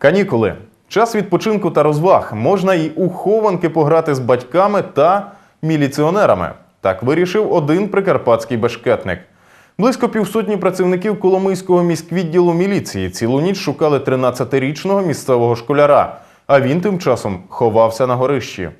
Канікули. Час відпочинку та розваг. Можна і у хованки пограти з батьками та міліціонерами. Так вирішив один прикарпатський бешкетник. Близько півсотні працівників Коломийського міськвідділу міліції цілу ніч шукали 13-річного місцевого школяра, а він тим часом ховався на горищі.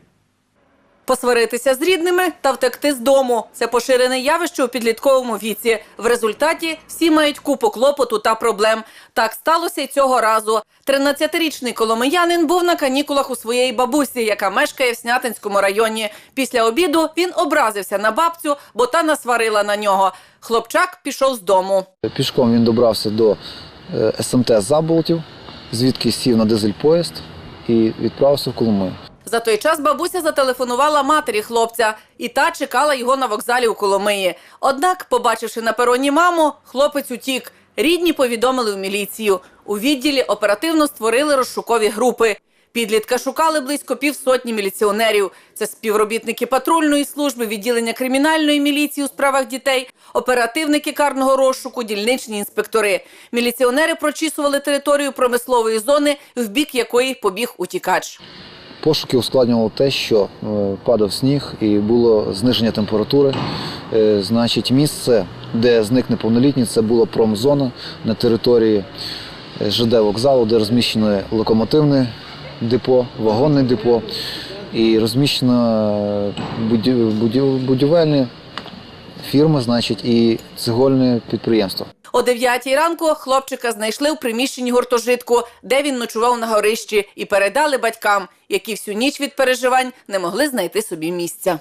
Посваритися з рідними та втекти з дому це поширене явище у підлітковому віці. В результаті всі мають купу клопоту та проблем. Так сталося й цього разу. 13-річний коломиянин був на канікулах у своєї бабусі, яка мешкає в Снятинському районі. Після обіду він образився на бабцю, бо та насварила на нього. Хлопчак пішов з дому. Пішком він добрався до е, СМТ Заболтів, звідки сів на дизель поїзд і відправився в Коломию. За той час бабуся зателефонувала матері хлопця, і та чекала його на вокзалі у Коломиї. Однак, побачивши на пероні маму, хлопець утік. Рідні повідомили в міліцію. У відділі оперативно створили розшукові групи. Підлітка шукали близько півсотні міліціонерів. Це співробітники патрульної служби, відділення кримінальної міліції у справах дітей, оперативники карного розшуку, дільничні інспектори. Міліціонери прочісували територію промислової зони, в бік якої побіг утікач. Пошуки ускладнювало те, що е, падав сніг і було зниження температури. Е, Значить, місце, де зник неповнолітній, це була промзона на території е, ЖД вокзалу, де розміщено локомотивне депо, вагонне депо і розміщено будів- будів- будівельні фірми, значить, і цегольне підприємство. О 9 ранку хлопчика знайшли в приміщенні гуртожитку, де він ночував на горищі, і передали батькам, які всю ніч від переживань не могли знайти собі місця.